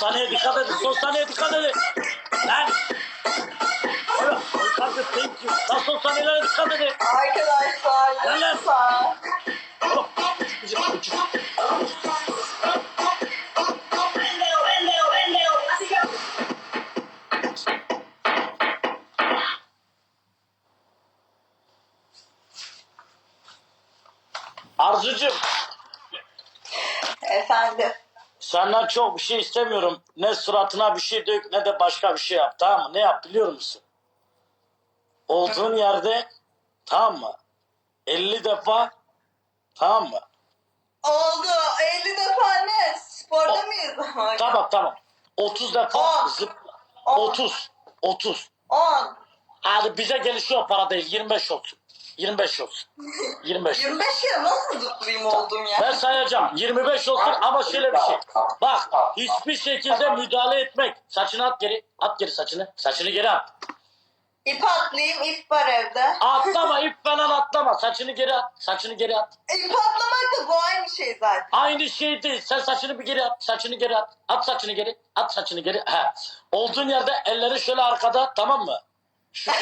Saniyeye dikkat edin. Son saniyeye dikkat edin. Lan. Oğlum, dikkat edin. Thank you. Lan son saniyelere dikkat edin. Arkadaşlar lan. lütfen. Oğlum. Küçük, küçük. Arzucuğum Efendim. Senden çok bir şey istemiyorum. Ne suratına bir şey dök ne de başka bir şey yap tamam mı? Ne yap biliyor musun? Olduğun yerde tamam mı? 50 defa tamam mı? Oldu. 50 defa ne? Sporda O- mıyız? Tamam tamam. 30 defa On. zıpla. On. 30. 30. 10. Hadi bize gelişiyor para değil. 25 olsun. 25 olsun. 25. 25 kere nasıl zıplayayım oldum ya? Ben sayacağım. 25 olsun ama şöyle bir şey. Bak hiçbir şekilde müdahale etmek. Saçını at geri. At geri saçını. Saçını geri at. İp atlayayım, ip var evde. Atlama ip falan atlama. Saçını geri at. Saçını geri at. İp atlamak da bu aynı şey zaten. Aynı şey değil. Sen saçını bir geri at. Saçını geri at. At saçını geri. At saçını geri. He. Olduğun yerde elleri şöyle arkada tamam mı? Şu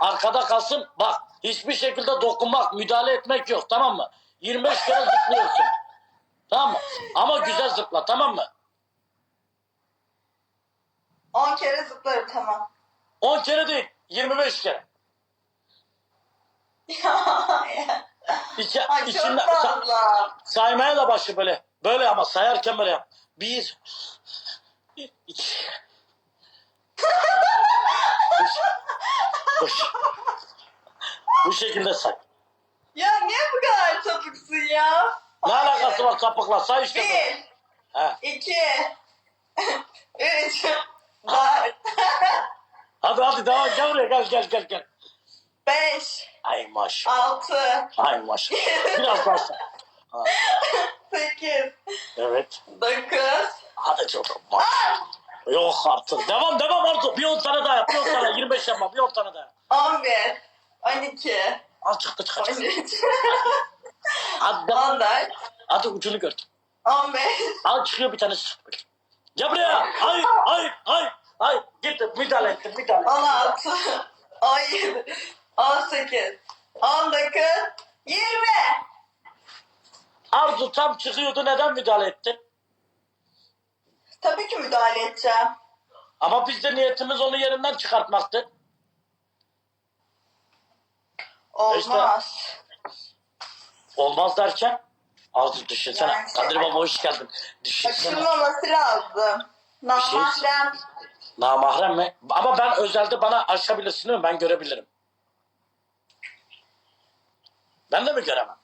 arkada kalsın. Bak hiçbir şekilde dokunmak, müdahale etmek yok tamam mı? 25 kere zıplıyorsun. Tamam mı? Ama güzel zıpla tamam mı? 10 kere zıplarım tamam. 10 kere değil. 25 kere. İçi, Ay çok içinde, sa- fazla. saymaya da başı böyle. Böyle ama sayarken böyle yap. Bir, iki, bu, bu şekilde say. Ya niye bu kadar sapıksın ya? Ne alakası var sapıkla? Say işte. 1, He. 2, 3, 4, Hadi hadi devam gel buraya gel gel gel gel. 5, Ay maşallah. 6, Ay maşallah. Biraz daha say. Ha, 8, Evet. 9, Hadi çocuğum. maşallah. Yok artık. Devam devam artık. Bir 10 tane yap. Bir 10 tane. 25 yapma. Bir 10 tane daha. yap. 11, 12, Al çıktı çıktı. çıktı. 13, Hadi devam. 14, Hadi ucunu gördüm. 15, Al çıkıyor bir tanesi. Gel buraya. Hayır, hayır, hayır. Hayır. Gitti. Müdahale ettim. Müdahale ettim. 16, 17, 18, 19, 20. Arzu tam çıkıyordu. Neden müdahale ettin? Tabii ki müdahale edeceğim. Ama biz de niyetimiz onu yerinden çıkartmaktı. Olmaz. Olmaz derken Arzu düşünsene. Yani- Kadir Baba hoş geldin. Düşünsene. Açılmaması lazım. Namahrem. Namahrem mi? Ama ben özelde bana açabilirsin değil mi? Ben görebilirim. Ben de mi göremem?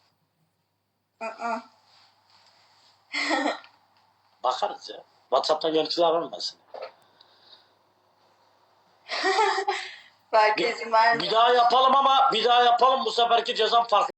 Bakarız ya. WhatsApp'tan görüntüler var mı ben seni? Belki izin Bir vermiyor. daha yapalım ama bir daha yapalım bu seferki cezam farklı.